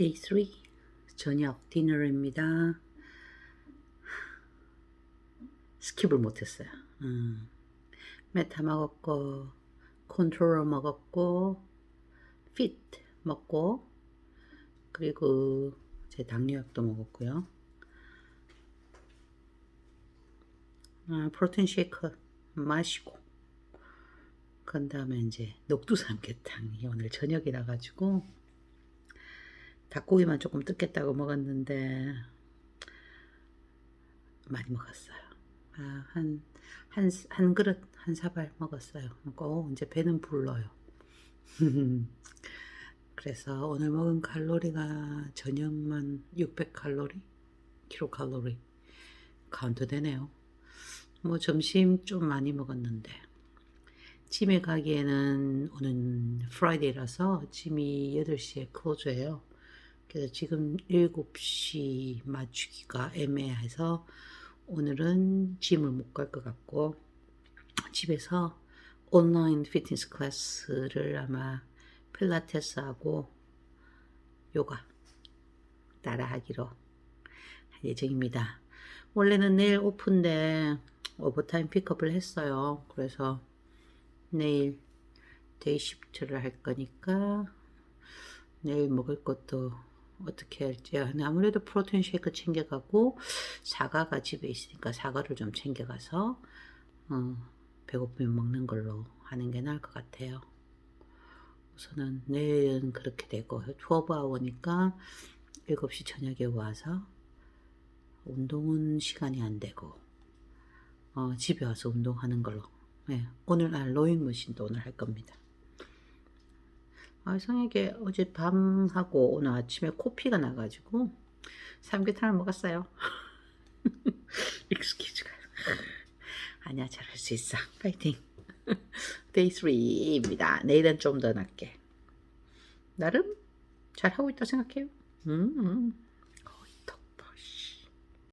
Day 3 저녁 디너입니다. 스킵을 못했어요. 음. 메타 먹었고 컨트롤러 먹었고 핏 먹고 그리고 제 당뇨약도 먹었고요. 아, 프로틴 쉐이크 마시고 그 다음에 이제 녹두 삼계탕이 오늘 저녁이라 가지고 닭고기만 조금 뜯겠다고 먹었는데 많이 먹었어요. 아, 한, 한, 한 그릇, 한 사발 먹었어요. 꼭 이제 배는 불러요. 그래서 오늘 먹은 칼로리가 저녁만 600칼로리, 킬로칼로리 카운트 되네요. 뭐 점심 좀 많이 먹었는데 짐에 가기에는 오늘 프라이데이라서 짐이 8시에 클로즈해요. 그래서 지금 7시 맞추기가 애매해서 오늘은 짐을 못 갈 것 같고 집에서 온라인 피트니스 클래스를 아마 필라테스하고 요가 따라하기로 할 예정입니다. 원래는 내일 오픈데 오버타임 픽업을 했어요. 그래서 내일 데이 시프트를 할 거니까 내일 먹을 것도 어떻게 할지 아무래도 프로테인 쉐이크 챙겨가고 사과가 집에 있으니까 사과를 좀 챙겨가서 어, 배고프면 먹는 걸로 하는 게 나을 것 같아요. 우선은 내일은 그렇게 되고 12아워니까 7시 저녁에 와서 운동은 시간이 안 되고 어, 집에 와서 운동하는 걸로 네, 오늘 날 로잉 머신도 오늘 할 겁니다. 아, 성에게 어제 밤하고 오늘 아침에 코피가 나가지고 삼계탕을 먹었어요. 익스큐즈가 아니야 잘할 수 있어. 파이팅. 데이 3입니다. 내일은 좀 더 낫게. 나름 잘하고 있다 생각해요. 음, 음.